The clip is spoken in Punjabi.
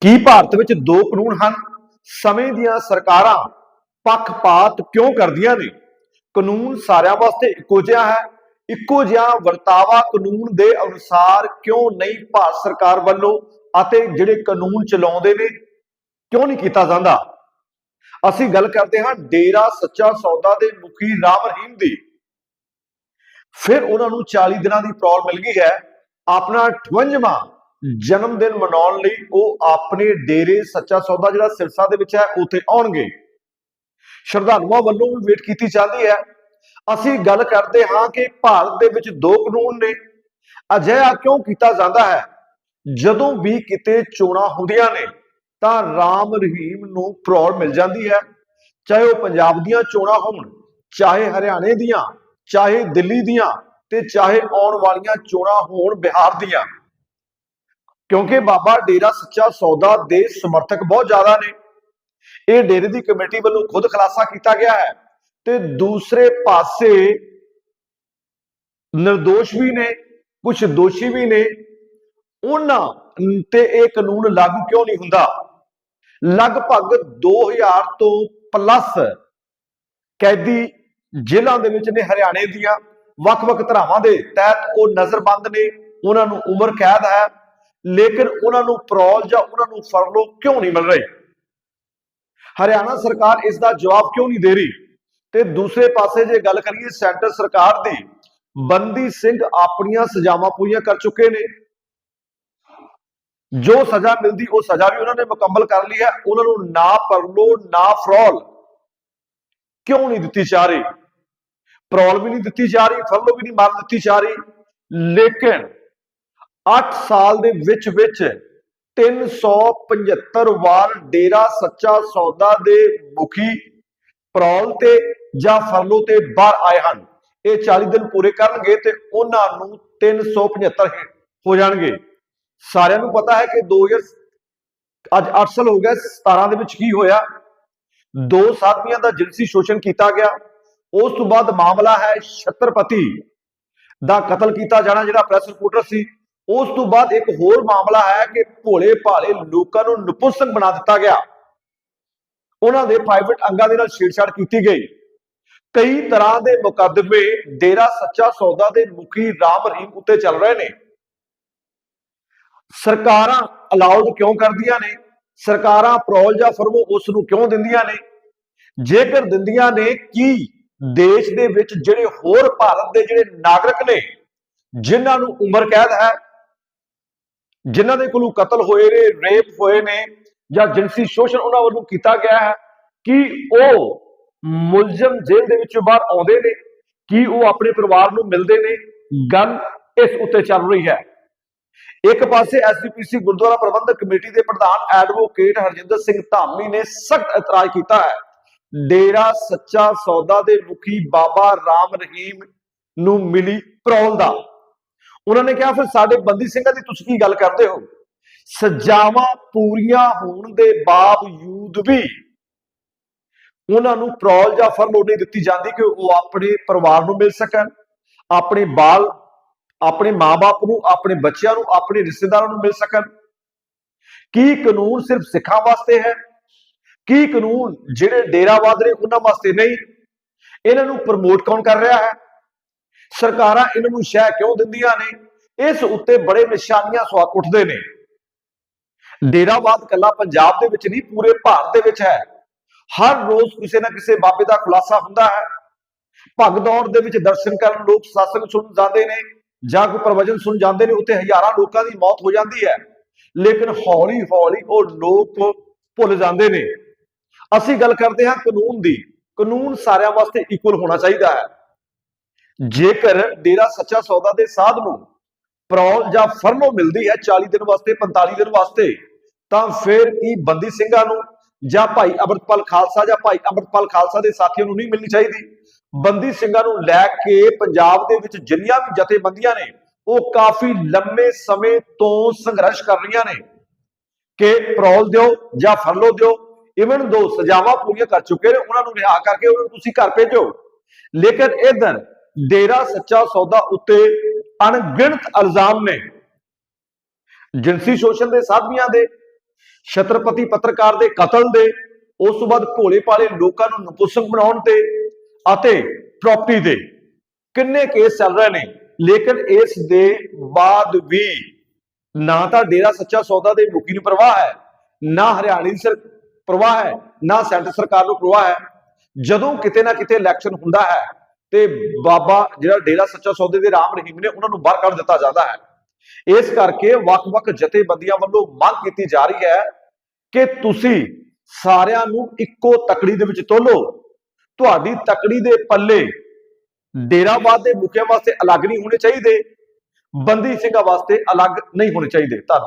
ਕੀ ਭਾਰਤ ਵਿੱਚ ਦੋ ਕਾਨੂੰਨ ਹਨ? ਸਮੇਂ ਦੀਆਂ ਸਰਕਾਰਾਂ ਪੱਖਪਾਤ ਕਿਉਂ ਕਰਦੀਆਂ ਨੇ? ਕਾਨੂੰਨ ਸਾਰਿਆਂ ਵਾਸਤੇ ਇੱਕੋ ਜਿਹਾ ਹੈ। ਇੱਕੋ ਜਿਹਾ ਵਰਤਾਵਾ ਕਾਨੂੰਨ ਦੇ ਅਨੁਸਾਰ ਕਿਉਂ ਨਹੀਂ ਭਾਰਤ ਸਰਕਾਰ ਵੱਲੋਂ ਅਤੇ ਜਿਹੜੇ ਕਾਨੂੰਨ ਚਲਾਉਂਦੇ ਨੇ, ਕਿਉਂ ਨਹੀਂ ਕੀਤਾ ਜਾਂਦਾ? ਅਸੀਂ ਗੱਲ ਕਰਦੇ ਹਾਂ ਡੇਰਾ ਸੱਚਾ ਸੌਦਾ ਦੇ ਮੁਖੀ ਰਾਮ ਰਹੀਮ ਦੀ। ਫਿਰ ਉਹਨਾਂ ਨੂੰ 40 ਦਿਨਾਂ ਦੀ ਪ੍ਰੋਲ ਮਿਲ ਗਈ ਹੈ। ਆਪਣਾ 58ਵਾਂ ਜਨਮ ਦਿਨ ਮਨਾਉਣ ਲਈ ਉਹ ਆਪਣੇ ਡੇਰੇ ਸੱਚਾ ਸੌਦਾ ਜਿਹੜਾ ਸਿਰਸਾ ਦੇ ਵਿੱਚ ਹੈ, ਉੱਥੇ ਆਉਣਗੇ। ਸ਼ਰਧਾਲੂਆਂ ਵੱਲੋਂ ਵੀ ਵੇਟ ਕੀਤੀ ਜਾਂਦੀ ਹੈ। ਅਸੀਂ ਗੱਲ ਕਰਦੇ ਹਾਂ ਕਿ ਭਾਰਤ ਦੇ ਵਿੱਚ ਦੋ ਕਾਨੂੰਨ ਨੇ। ਅਜਿਹਾ ਕਿਉਂ ਕੀਤਾ ਜਾਂਦਾ ਹੈ? ਜਦੋਂ ਵੀ ਕਿਤੇ ਚੋਣਾਂ ਹੁੰਦੀਆਂ ਨੇ, ਤਾਂ ਰਾਮ ਰਹੀਮ ਨੂੰ ਪ੍ਰੌੜ ਮਿਲ ਜਾਂਦੀ ਹੈ। ਚਾਹੇ ਉਹ ਪੰਜਾਬ ਦੀਆਂ ਚੋਣਾਂ ਹੋਣ, ਚਾਹੇ ਹਰਿਆਣੇ ਦੀਆਂ, ਚਾਹੇ ਦਿੱਲੀ ਦੀਆਂ ਤੇ ਚਾਹੇ ਆਉਣ ਵਾਲੀਆਂ ਚੋਣਾਂ ਹੋਣ ਬਿਹਾਰ ਦੀਆਂ। ਕਿਉਂਕਿ ਬਾਬਾ ਡੇਰਾ ਸੱਚਾ ਸੌਦਾ ਦੇ ਸਮਰਥਕ ਬਹੁਤ ਜ਼ਿਆਦਾ ਨੇ। ਇਹ ਡੇਰੇ ਦੀ ਕਮੇਟੀ ਵੱਲੋਂ ਖੁਦ ਖੁਲਾਸਾ ਕੀਤਾ ਗਿਆ ਹੈ ਤੇ ਦੂਸਰੇ ਪਾਸੇ ਨਿਰਦੋਸ਼ ਵੀ ਨੇ ਕੁਝ ਦੋਸ਼ੀ ਵੀ ਨੇ। ਉਹਨਾਂ ਤੇ ਇਹ ਕਾਨੂੰਨ ਲਾਗੂ ਕਿਉਂ ਨਹੀਂ ਹੁੰਦਾ? ਲਗਭਗ 2000 ਤੋਂ ਪਲੱਸ ਕੈਦੀ ਜੇਲ੍ਹਾਂ ਦੇ ਵਿੱਚ ਨੇ ਹਰਿਆਣੇ ਦੀਆਂ ਵੱਖ-ਵੱਖ ਧਰਾਵਾਂ ਦੇ ਤਹਿਤ ਉਹ ਨਜ਼ਰਬੰਦ ਨੇ। ਉਹਨਾਂ ਨੂੰ ਉਮਰ ਕੈਦ ਹੈ। ਲੇਕਿਨ ਉਹਨਾਂ ਨੂੰ ਪਰੋਲ ਜਾਂ ਉਹਨਾਂ ਨੂੰ ਫਰਲੋ ਕਿਉਂ ਨਹੀਂ ਮਿਲ ਰਹੀ? ਹਰਿਆਣਾ ਸਰਕਾਰ ਇਸ ਦਾ ਜਵਾਬ ਕਿਉਂ ਨਹੀਂ ਦੇ ਰਹੀ? ਤੇ ਦੂਸਰੇ ਪਾਸੇ ਜੇ ਗੱਲ ਕਰੀਏ ਸੈਂਟਰ ਸਰਕਾਰ ਦੀ, ਬੰਦੀ ਸਿੰਘ ਆਪਣੀਆਂ ਸਜ਼ਾਵਾਂ ਪੂਰੀਆਂ ਕਰ ਚੁੱਕੇ ਨੇ। ਜੋ ਸਜ਼ਾ ਮਿਲਦੀ, ਉਹ ਸਜ਼ਾ ਵੀ ਉਹਨਾਂ ਨੇ ਮੁਕੰਮਲ ਕਰ ਲਈ ਹੈ। ਉਹਨਾਂ ਨੂੰ ਨਾ ਪਰਲੋ, ਨਾ ਫਰੋਲ ਕਿਉਂ ਨਹੀਂ ਦਿੱਤੀ ਜਾ ਰਹੀ? ਪਰੋਲ ਵੀ ਨਹੀਂ ਦਿੱਤੀ ਜਾ ਰਹੀ, ਫਰਲੋ ਵੀ ਨਹੀਂ ਮਾਰ ਦਿੱਤੀ ਜਾ ਰਹੀ। ਲੇਕਿਨ 8 ਸਾਲ ਦੇ ਵਿੱਚ ਵਿੱਚ 375 ਵਾਰ ਡੇਰਾ ਸੱਚਾ ਸੌਦਾ ਦੇ ਮੁਖੀ ਪਰੌਲ ਤੇ ਜਾਂ ਫਰਲੋ ਤੇ ਬਾਹਰ ਆਏ ਹਨ। ਇਹ 40 ਦਿਨ ਪੂਰੇ ਕਰਨਗੇ ਤੇ ਉਹਨਾਂ ਨੂੰ 375 ਹੀ ਹੋ ਜਾਣਗੇ। ਸਾਰਿਆਂ ਨੂੰ ਪਤਾ ਹੈ ਕਿ 2000 ਅੱਜ 8 ਸਾਲ ਹੋ ਗਿਆ 17 ਦੇ ਵਿੱਚ ਕੀ ਹੋਇਆ? ਦੋ ਸਾਧਵੀਆਂ ਦਾ ਜਿਨਸੀ ਸ਼ੋਸ਼ਣ ਕੀਤਾ ਗਿਆ। ਉਸ ਤੋਂ ਬਾਅਦ ਮਾਮਲਾ ਹੈ ਛਤਰਪਤੀ ਦਾ ਕਤਲ ਕੀਤਾ ਜਾਣਾ, ਜਿਹੜਾ ਪ੍ਰੈਸ ਰਿਪੋਰਟਰ ਸੀ। ਉਸ ਤੋਂ ਬਾਅਦ ਇੱਕ ਹੋਰ ਮਾਮਲਾ ਹੈ ਕਿ ਭੋਲੇ ਭਾਲੇ ਲੋਕਾਂ ਨੂੰ ਨਪੁੰਸਕ ਬਣਾ ਦਿੱਤਾ ਗਿਆ। ਉਹਨਾਂ ਦੇ ਪ੍ਰਾਈਵੇਟ ਅੰਗਾਂ ਦੇ ਨਾਲ ਛੇੜਛਾੜ ਕੀਤੀ ਗਈ। ਕਈ ਤਰ੍ਹਾਂ ਦੇ ਮੁਕੱਦਮੇ ਡੇਰਾ ਸੱਚਾ ਸੌਦਾ ਦੇ ਮੁਖੀ ਰਾਮ ਰਹੀਮ ਉੱਤੇ ਚੱਲ ਰਹੇ ਨੇ। ਸਰਕਾਰਾਂ ਅਲਾਉਡ ਕਿਉਂ ਕਰਦੀਆਂ ਨੇ? ਸਰਕਾਰਾਂ ਪ੍ਰੋਲ ਜਾਂ ਫਰਮੋ ਉਸ ਨੂੰ ਕਿਉਂ ਦਿੰਦੀਆਂ ਨੇ? ਜੇਕਰ ਦਿੰਦੀਆਂ ਨੇ, ਕੀ ਦੇਸ਼ ਦੇ ਵਿੱਚ ਜਿਹੜੇ ਹੋਰ ਭਾਰਤ ਦੇ ਜਿਹੜੇ ਨਾਗਰਿਕ ਨੇ, ਜਿਨ੍ਹਾਂ ਨੂੰ ਉਮਰ ਕੈਦ ਹੈ ਜਿਨ੍ਹਾਂ ਦੇ ਕੋਲੋਂ ਕਤਲ ਹੋਏ ਨੇ, ਰੇਪ ਹੋਏ ਨੇ ਜਾਂ ਜਿਨਸੀ ਸ਼ੋਸ਼ਣ ਉਹਨਾਂ ਵੱਲੋਂ ਕੀਤਾ ਗਿਆ ਹੈ, ਕਿ ਉਹ ਮੁਲਜ਼ਮ ਜੇਲ੍ਹ ਦੇ ਵਿੱਚੋਂ ਬਾਹਰ ਆਉਂਦੇ ਨੇ? ਕਿ ਉਹ ਆਪਣੇ ਪਰਿਵਾਰ ਨੂੰ ਮਿਲਦੇ ਨੇ? ਗੱਲ ਇਸ ਉੱਤੇ ਚੱਲ ਰਹੀ ਹੈ। ਇੱਕ ਪਾਸੇ ਐਸਜੀਪੀਸੀ ਗੁਰਦੁਆਰਾ ਪ੍ਰਬੰਧਕ ਕਮੇਟੀ ਦੇ ਪ੍ਰਧਾਨ ਐਡਵੋਕੇਟ ਹਰਜਿੰਦਰ ਸਿੰਘ ਧਾਮੀ ਨੇ ਸਖਤ ਇਤਰਾਜ਼ ਕੀਤਾ ਹੈ। ਡੇਰਾ ਸੱਚਾ ਸੌਦਾ ਦੇ ਮੁਖੀ ਬਾਬਾ ਰਾਮ ਰਹੀਮ ਨੂੰ ਮਿਲੀ ਪ੍ਰੋਲ ਦਾ। ਉਹਨਾਂ ਨੇ ਕਿਹਾ, ਫਿਰ ਸਾਡੇ ਬੰਦੀ ਸਿੰਘਾਂ ਦੀ ਤੁਸੀਂ ਕੀ ਗੱਲ ਕਰਦੇ ਹੋ? ਸਜ਼ਾਵਾਂ ਪੂਰੀਆਂ ਹੋਣ ਦੇ ਬਾਵਜੂਦ ਵੀ ਉਹਨਾਂ ਨੂੰ ਪ੍ਰੋਲ ਜਾਂ ਫਰਲੋ ਨਹੀਂ ਦਿੱਤੀ ਜਾਂਦੀ ਕਿ ਉਹ ਆਪਣੇ ਪਰਿਵਾਰ ਨੂੰ ਮਿਲ ਸਕਣ, ਆਪਣੇ ਬਾਲ, ਆਪਣੇ ਮਾਪੇ ਨੂੰ, ਆਪਣੇ ਬੱਚਿਆਂ ਨੂੰ, ਆਪਣੇ ਰਿਸ਼ਤੇਦਾਰਾਂ ਨੂੰ ਮਿਲ ਸਕਣ। ਕੀ ਕਾਨੂੰਨ ਸਿਰਫ ਸਿੱਖਾਂ ਵਾਸਤੇ ਹੈ? ਕੀ ਕਾਨੂੰਨ ਜਿਹੜੇ ਡੇਰਾਵਾਦ ਨੇ ਉਹਨਾਂ ਵਾਸਤੇ ਨਹੀਂ? ਇਹਨਾਂ ਨੂੰ ਪ੍ਰਮੋਟ ਕੌਣ ਕਰ ਰਿਹਾ ਹੈ? ਸਰਕਾਰਾਂ ਇਹਨਾਂ ਨੂੰ ਸ਼ਹਿ ਕਿਉਂ ਦਿੰਦੀਆਂ ਨੇ? ਇਸ ਉੱਤੇ ਬੜੇ ਨਿਸ਼ਾਨੀਆਂ ਸਵਾਲ ਉੱਠਦੇ ਨੇ। ਡੇਰਾਵਾਦ ਕੱਲਾ ਪੰਜਾਬ ਦੇ ਵਿੱਚ ਨਹੀਂ, ਪੂਰੇ ਭਾਰਤ ਦੇ ਵਿੱਚ ਹੈ। ਹਰ ਰੋਜ਼ ਕਿਸੇ ਨਾ ਕਿਸੇ ਬਾਬੇ ਦਾ ਖੁਲਾਸਾ ਹੁੰਦਾ ਹੈ। ਭਗਦੌੜ ਦੇ ਵਿੱਚ ਦਰਸ਼ਨ ਕਰਨ ਲੋਕ ਸਾਸੰਗ ਸੁਣ ਜਾਂਦੇ ਨੇ ਜਾਂ ਕੋਈ ਪ੍ਰਵਚਨ ਸੁਣ ਜਾਂਦੇ ਨੇ, ਉੱਥੇ ਹਜ਼ਾਰਾਂ ਲੋਕਾਂ ਦੀ ਮੌਤ ਹੋ ਜਾਂਦੀ ਹੈ। ਲੇਕਿਨ ਹੌਲੀ ਹੌਲੀ ਉਹ ਲੋਕ ਭੁੱਲ ਜਾਂਦੇ ਨੇ। ਅਸੀਂ ਗੱਲ ਕਰਦੇ ਹਾਂ ਕਾਨੂੰਨ ਦੀ। ਕਾਨੂੰਨ ਸਾਰਿਆਂ ਵਾਸਤੇ ਇਕੁਅਲ ਹੋਣਾ ਚਾਹੀਦਾ ਹੈ। ਜੇਕਰ ਡੇਰਾ ਸੱਚਾ ਸੌਦਾ ਦੇ ਸਾਧ ਨੂੰ ਪਰੌਲ ਜਾਂ ਫਰਲੋ ਮਿਲਦੀ ਹੈ 40 ਦਿਨ ਵਾਸਤੇ 45 ਦਿਨ ਵਾਸਤੇ, ਤਾਂ ਫਿਰ ਕੀ ਬੰਦੀ ਸਿੰਘਾਂ ਨੂੰ ਜਾਂ ਭਾਈ ਅਮਰਤਪਾਲ ਖਾਲਸਾ ਜਾਂ ਭਾਈ ਅਮਰਤਪਾਲ ਖਾਲਸਾ ਦੇ ਸਾਥੀਆਂ ਨੂੰ ਨਹੀਂ ਮਿਲਣੀ ਚਾਹੀਦੀ? ਬੰਦੀ ਸਿੰਘਾਂ ਨੂੰ ਲੈ ਕੇ ਪੰਜਾਬ ਦੇ ਵਿੱਚ ਜਿੰਨੀਆਂ ਵੀ ਜਥੇਬੰਦੀਆਂ ਨੇ, ਉਹ ਕਾਫੀ ਲੰਮੇ ਸਮੇਂ ਤੋਂ ਸੰਘਰਸ਼ ਕਰ ਰਹੀਆਂ ਨੇ। ਕਿ ਪ੍ਰੋਲ ਦਿਓ ਜਾਂ ਫਰਲੋ ਦਿਓ ਇਵਨ ਦੋ ਸਜ਼ਾਵਾਂ ਪੂਰੀਆਂ ਕਰ ਚੁੱਕੇ ਨੇ, ਉਹਨਾਂ ਨੂੰ ਰਿਹਾ ਕਰਕੇ ਉਹਨਾਂ ਨੂੰ ਤੁਸੀਂ ਘਰ ਭੇਜੋ। ਲੇਕਿਨ ਇਧਰ ਡੇਰਾ ਸੱਚਾ ਸੌਦਾ ਉੱਤੇ ਅਣਗਿਣਤ ਇਲਜ਼ਾਮ ਨੇ। ਜਿਨਸੀ ਸ਼ੋਸ਼ਣ ਦੇ ਸਾਧਵੀਆਂ ਦੇ, ਛਤਰਪਤੀ ਪੱਤਰਕਾਰ ਦੇ ਕਤਲ ਦੇ, ਉਸ ਤੋਂ ਬਾਅਦ ਭੋਲੇ ਭਾਲੇ ਲੋਕਾਂ ਨੂੰ ਨਪੁਸਕ ਬਣਾਉਣ ਤੇ ਅਤੇ ਪ੍ਰਾਪਰਟੀ ਦੇ। ਕਿੰਨੇ ਕੇਸ ਚੱਲ ਰਹੇ ਨੇ, ਲੇਕਿਨ ਇਸ ਦੇ ਬਾਅਦ ਵੀ ਨਾ ਤਾਂ ਡੇਰਾ ਸੱਚਾ ਸੌਦਾ ਦੇ ਮੁਖੀ ਨੂੰ ਪ੍ਰਵਾਹ ਹੈ, ਨਾ ਹਰਿਆਣੇ ਦੀ ਸਰ, ਪ੍ਰਵਾਹ ਹੈ, ਨਾ ਸੈਂਟਰ ਸਰਕਾਰ ਨੂੰ ਪ੍ਰਵਾਹ ਹੈ। ਜਦੋਂ ਕਿਤੇ ਨਾ ਕਿਤੇ ਇਲੈਕਸ਼ਨ ਹੁੰਦਾ ਹੈ ਤੇ ਬਾਬਾ ਜਿਹੜਾ ਡੇਰਾ ਸੱਚਾ ਸੌਦੇ ਦੇ ਰਾਮ ਰਹੀਮ ਨੇ ਉਹਨਾਂ ਨੂੰ ਬਾਹਰ ਕੱਢ ਦਿੱਤਾ ਜਾਂਦਾ ਹੈ। ਇਸ ਕਰਕੇ ਵੱਖ-ਵੱਖ ਜਥੇਬੰਦੀਆਂ ਵੱਲੋਂ ਮੰਗ ਕੀਤੀ ਜਾ ਰਹੀ ਹੈ ਕਿ ਤੁਸੀਂ ਸਾਰਿਆਂ ਨੂੰ ਇੱਕੋ ਤਕੜੀ ਦੇ ਵਿੱਚ ਤੋਲੋ। ਤੁਹਾਡੀ ਤਕੜੀ ਦੇ ਪੱਲੇ ਡੇਰਾਬਾਦ ਦੇ ਮੁਖੀਆਂ ਵਾਸਤੇ ਅਲੱਗ ਨਹੀਂ ਹੋਣੇ ਚਾਹੀਦੇ। ਬੰਦੀ ਸਿੰਘਾਂ ਵਾਸਤੇ ਅਲੱਗ ਨਹੀਂ ਹੋਣੇ ਚਾਹੀਦੇ। ਧੰਨਵਾਦ।